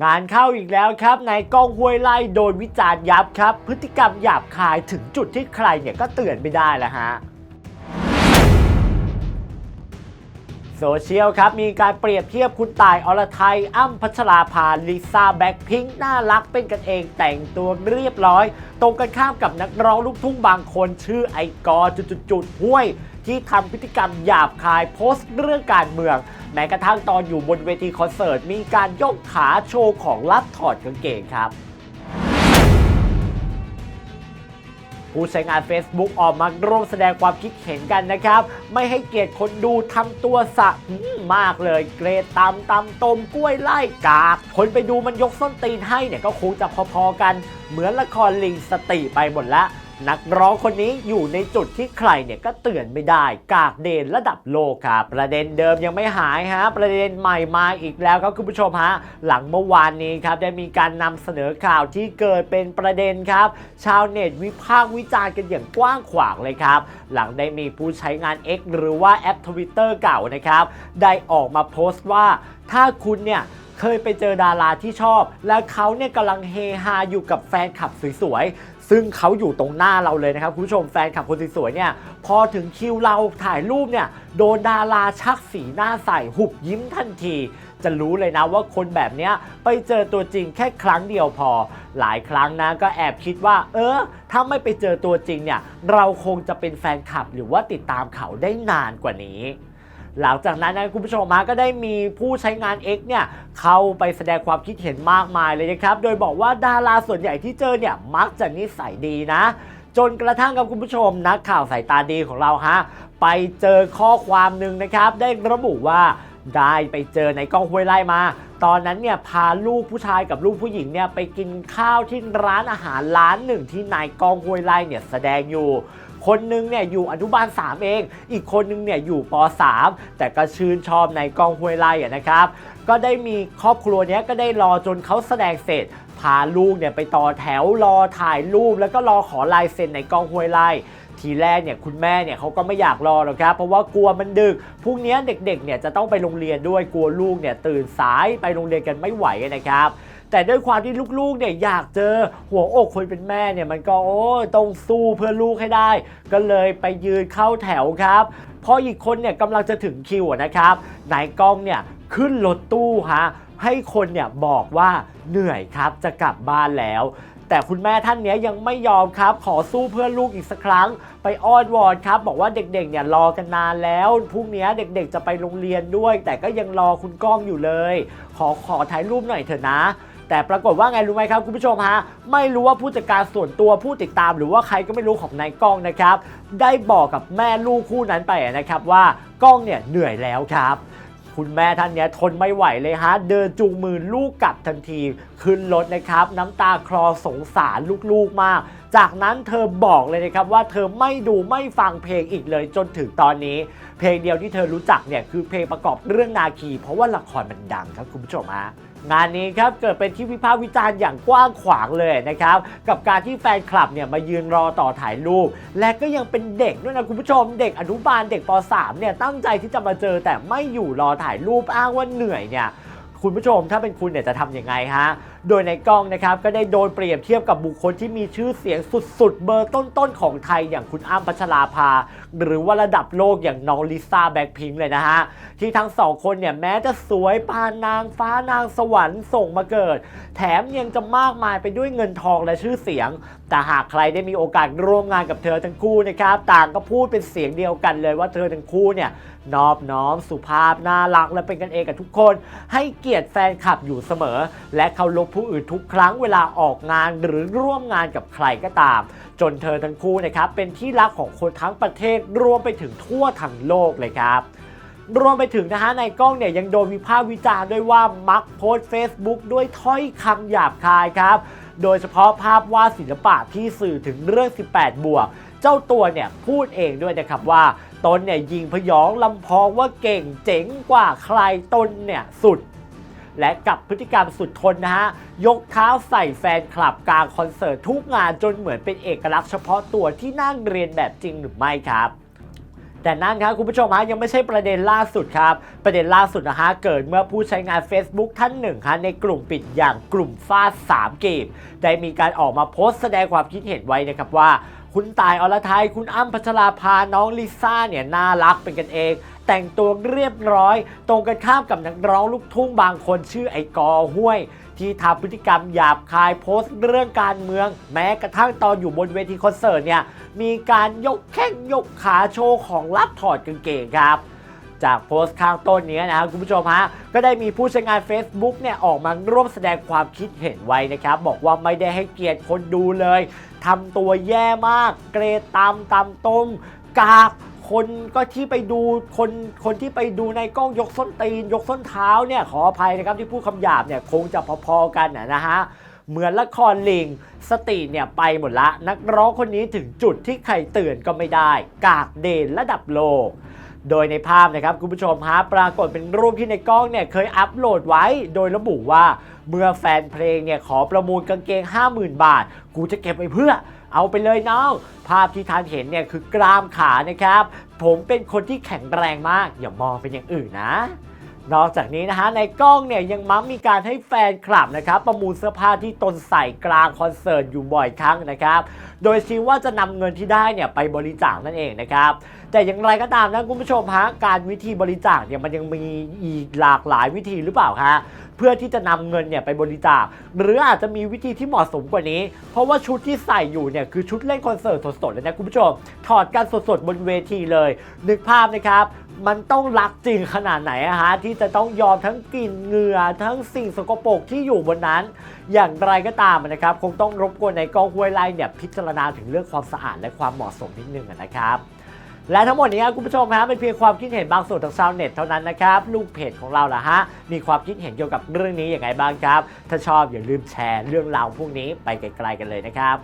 งานเข้าอีกแล้วครับในกล้องห้วยไล่โดนวิจารณ์ยับครับ พฤติกรรมหยาบคายถึงจุดที่ใครเนี่ยก็เตือนไม่ได้แล้วฮะโซเชียลครับ มีการเปรียบเทียบคุณตายอรไทยอ้ำพัชราภาลิซ่าแบ็คพิงค์น่ารักเป็นกันเองแต่งตัวเรียบร้อย ตรงกันข้ามกับนักร้องลูกทุ่งบางคนชื่อไอกอจุดๆห้วย ที่ทำพฤติกรรมหยาบคายโพสต์เรื่องการเมือง แม้กระทั่งตอนอยู่บนเวทีคอนเสิร์ต มีการยกขาโชว์ของลัดถอดกางเกงครับผู้ใช้งาน Facebook ออกมาร่วมแสดงความคิดเห็นกันนะครับ ไม่ให้เกียรติคนดูทำตัวสะมมากเลย เกรดตำตำตมกล้วยไล่กาก คนไปดูมันยกส้นตีนให้เนี่ยก็คงจะพอๆกัน เหมือนละครลิงสติไปหมดละ นักร้องคนนี้อยู่ในจุดที่ใครเนี่ยก็เตือนไม่ได้ กากเดนระดับโลกครับประเด็นเดิมยังไม่หายฮะประเด็นใหม่มาอีกแล้วครับคุณผู้ชมฮะหลังเมื่อวานนี้ครับได้มีการนำเสนอข่าวที่เกิดเป็นประเด็นครับ ชาวเน็ตวิพากษ์วิจารณ์กันอย่างกว้างขวางเลยครับ หลังได้มีผู้ใช้งาน X หรือว่าแอป Twitter เก่านะครับได้ออกมาโพสต์ว่าถ้าคุณเนี่ย เคยไปเจอดาราที่ชอบ แล้วเขาเนี่ยกำลังเฮฮาอยู่กับแฟนคลับสวยๆ ซึ่งเขาอยู่ตรงหน้าเราเลยนะครับคุณผู้ชมแฟนคลับคนสวยๆเนี่ยพอถึงคิวเราถ่ายรูปเนี่ยโดนดาราชักสีหน้าใส่หุบยิ้มทันที จะรู้เลยนะว่าคนแบบเนี้ยไปเจอตัวจริงแค่ครั้งเดียวพอ หลายครั้งนะก็แอบคิดว่า เออ ถ้าไม่ไปเจอตัวจริงเนี่ยเราคงจะเป็นแฟนคลับหรือว่าติดตามเขาได้นานกว่านี้ หลังจากนั้นนะคุณผู้ชมมาก็ได้มีผู้ใช้งาน X เนี่ยเข้าไปแสดงความคิดเห็นมากมายเลยนะครับ โดยบอกว่าดาราส่วนใหญ่ที่เจอเนี่ยมักจะนิสัยดีนะ จนกระทั่งกับคุณผู้ชมนักข่าวสายตาดีของเราฮะไปเจอข้อความหนึ่งนะครับ ได้ระบุว่าได้ไปเจอในกล้องห้วยไล่มา ตอนนั้นเนี่ยพาลูกผู้ชายกับลูกผู้หญิงเนี่ยไปกินข้าวที่ร้านอาหารร้านหนึ่งที่นายกองห้วยไล่เนี่ยแสดงอยู่ คนหนึงเนี่ยอยู่อนุบาล 3 เอง อีกคนหนึงเนี่ยอยู่ป .3 แต่ก็ชื่นชอบในกองห้วยไล่นะครับ ก็ได้มีครอบครัวเนี้ยก็ได้รอจนเขาแสดงเสร็จพาลูกเนี่ยไปต่อแถวรอถ่ายรูป แล้วก็รอขอลายเซ็นในกองห้วยไล่ทีแรกเนี่ยคุณแม่เนี่ยเขาก็ไม่อยากรอหรอกครับเพราะว่ากลัวมันดึกพรุ่งนี้เด็กๆเนี่ยจะต้องไปโรงเรียนด้วยกลัวลูกเนี่ยตื่นสายไปโรงเรียนกันไม่ไหวนะครับ แต่ด้วยความที่ลูกๆเนี่ยอยากเจอหัวอกคนเป็นแม่เนี่ยมันก็โอ้ยต้องสู้เพื่อลูกให้ได้ ก็เลยไปยืนเข้าแถวครับพออีกคนเนี่ยกำลังจะถึงคิวนะครับนายกล้องเนี่ยขึ้นรถตู้ฮะให้คนเนี่ยบอกว่าเหนื่อยครับจะกลับบ้านแล้ว แต่คุณแม่ท่านเนี้ยยังไม่ยอมครับ ขอสู้เพื่อลูกอีกสักครั้ง ไปอ้อนวอนครับ บอกว่าเด็กๆเนี่ยรอกันนานแล้วพรุ่งนี้เด็กๆจะไปโรงเรียนด้วย แต่ก็ยังรอคุณก้องอยู่เลย ขอขอถ่ายรูปหน่อยเถอะนะ แต่ปรากฏว่าไงรู้ไหมครับคุณผู้ชมฮะไม่รู้ว่าผู้จัดการส่วนตัวผู้ติดตาม หรือว่าใครก็ไม่รู้ของนายก้องนะครับ ได้บอกกับแม่ลูกคู่นั้นไปนะครับว่าก้องเนี่ยเหนื่อยแล้วครับคุณแม่ท่านเนี้ยทนไม่ไหวเลยฮะ เดินจูงมือลูกกลับทันที ขึ้นรถนะครับ น้ำตาคลอสงสารลูกๆมาก จากนั้นเธอบอกเลยนะครับว่าเธอไม่ดูไม่ฟังเพลงอีกเลยจนถึงตอนนี้ เพลงเดียวที่เธอรู้จักเนี่ยคือเพลงประกอบเรื่องนาคี เพราะว่าละครมันดังครับคุณผู้ชมฮะงานนี้ครับเกิดเป็นที่วิพากษ์วิจารณ์อย่างกว้างขวางเลยนะครับ กับการที่แฟนคลับเนี่ยมายืนรอต่อถ่ายรูป และก็ยังเป็นเด็กด้วยนะคุณผู้ชม เด็กอนุบาลเด็กป .3 เนี่ยตั้งใจที่จะมาเจอแต่ไม่อยู่รอถ่ายรูปอ้างว่าเหนื่อยเนี่ยคุณผู้ชมถ้าเป็นคุณเนี่ยจะทำยังไงฮะ โดยในกล้องนะครับก็ได้โดนเปรียบเทียบกับบุคคลที่มีชื่อเสียงสุดๆ เบอร์ต้นๆ ของไทยอย่างคุณอ้ำพัชราภา หรือว่าระดับโลกอย่างน้องลิซ่าแบ็คพิงค์เลยนะฮะ ที่ทั้งสองคนเนี่ยแม้จะสวยปานนางฟ้านางสวรรค์ส่งมาเกิด แถมยังจะมากมายไปด้วยเงินทองและชื่อเสียง แต่หากใครได้มีโอกาสร่วมงานกับเธอทั้งคู่นะครับต่างก็พูดเป็นเสียงเดียวกันเลยว่าเธอทั้งคู่เนี่ยนอบน้อมสุภาพน่ารักและเป็นกันเองกับทุกคน ให้เกียรติแฟนคลับอยู่เสมอ และเคารพผู้อื่นทุกครั้งเวลาออกงานหรือร่วมงานกับใครก็ตาม จนเธอทั้งคู่นะครับเป็นที่รักของคนทั้งประเทศรวมไปถึงทั่วทั้งโลกเลยครับรวมไปถึงนะฮะในกล้องเนี่ยยังโดนวิพากษ์วิจารณ์ด้วยว่ามักโพสต์ Facebook ด้วยถ้อยคำหยาบคายครับ โดยเฉพาะภาพวาดศิลปะที่สื่อถึงเรื่อง 18 บวก เจ้าตัวเนี่ยพูดเองด้วยนะครับว่าตนเนี่ยยิงพยองลำพองว่าเก่งเจ๋งกว่าใครตนเนี่ยสุด และกับพฤติกรรมสุดทนนะฮะ ยกเท้าใส่แฟนคลับกลางคอนเสิร์ตทุกงานจนเหมือนเป็นเอกลักษณ์เฉพาะตัวที่นั่งเรียนแบบจริงหรือไม่ครับ แต่นั่นครับคุณผู้ชมฮะยังไม่ใช่ประเด็นล่าสุดครับ ประเด็นล่าสุดนะฮะเกิดเมื่อผู้ใช้งาน Facebook ท่านหนึ่งฮะในกลุ่มปิดอย่างกลุ่มฟาด3เกมได้มีการออกมาโพสต์แสดงความคิดเห็นไว้นะครับว่า คุณตายอรไทยคุณอ้ำพัชราภาน้องลิซ่าเนี่ยน่ารักเป็นกันเองแต่งตัวเรียบร้อย ตรงกันข้ามกับนักร้องลูกทุ่งบางคนชื่อไอกอห้วย ที่ทำพฤติกรรมหยาบคายโพสต์เรื่องการเมือง แม้กระทั่งตอนอยู่บนเวทีคอนเสิร์ตเนี่ยมีการยกแข้งยกขาโชว์ของลับถอดกางเกงครับจากโพสต์ข้างต้นนี้นะครับคุณผู้ชมฮะก็ได้มีผู้ใช้งาน Facebook เนี่ยออกมาร่วมแสดงความคิดเห็นไว้นะครับ บอกว่าไม่ได้ให้เกียรติคนดูเลยทำตัวแย่มาก เกรดตามตามตรงกาก คนก็ที่ไปดูคนคนที่ไปดูในกล้องยกส้นตีน ยกส้นเท้าเนี่ยขออภัยนะครับที่พูดคำหยาบเนี่ยคงจะพอๆกันนะฮะเหมือนละครลิง สติเนี่ยไปหมดละ นักร้องคนนี้ถึงจุดที่ใครเตือนก็ไม่ได้ กากเดนระดับโลก โดยในภาพนะครับคุณผู้ชมฮะปรากฏเป็นรูปที่ในกล้องเนี่ยเคยอัปโหลดไว้ โดยระบุว่าเมื่อแฟนเพลงเนี่ยขอประมูลกางเกง 50,000 บาท กูจะเก็บไว้เพื่อ เอาไปเลยน้อง ภาพที่ทานเห็นเนี่ยคือกรามขานะครับ ผมเป็นคนที่แข็งแรงมาก อย่ามองเป็นอย่างอื่นนะ นอกจากนี้นะฮะในกล้องเนี่ยยังมักมีการให้แฟนคลับนะครับประมูลเสื้อผ้าที่ตนใส่กลางคอนเสิร์ตอยู่บ่อยครั้งนะครับ โดยชี้ว่าจะนำเงินที่ได้เนี่ยไปบริจาคนั่นเองนะครับ แต่อย่างไรก็ตามนะคุณผู้ชมฮะการวิธีบริจาคเนี่ยมันยังมีอีกหลากหลายวิธีหรือเปล่าฮะเพื่อที่จะนำเงินเนี่ยไปบริจาค หรืออาจจะมีวิธีที่เหมาะสมกว่านี้ เพราะว่าชุดที่ใส่อยู่เนี่ยคือชุดเล่นคอนเสิร์ตสดๆเลยนะคุณผู้ชม ถอดกันสดๆบนเวทีเลยนึกภาพนะครับ มันต้องรักจริงขนาดไหนอะฮะที่จะต้องยอมทั้งกลิ่นเหงื่อทั้งสิ่งสกปรกที่อยู่บนนั้น อย่างไรก็ตามนะครับคงต้องรบกวนในกองห้วยไล่เนี่ยพิจารณาถึงเรื่องความสะอาดและความเหมาะสมนิดนึงนะครับและทั้งหมดนี้ครับคุณผู้ชมฮะเป็นเพียงความคิดเห็นบางส่วนของชาวเน็ตเท่านั้นนะครับ ลูกเพจของเราล่ะฮะ มีความคิดเห็นเกี่ยวกับเรื่องนี้อย่างไรบ้างครับ ถ้าชอบอย่าลืมแชร์เรื่องราวพวกนี้ไปไกลๆกันเลยนะครับ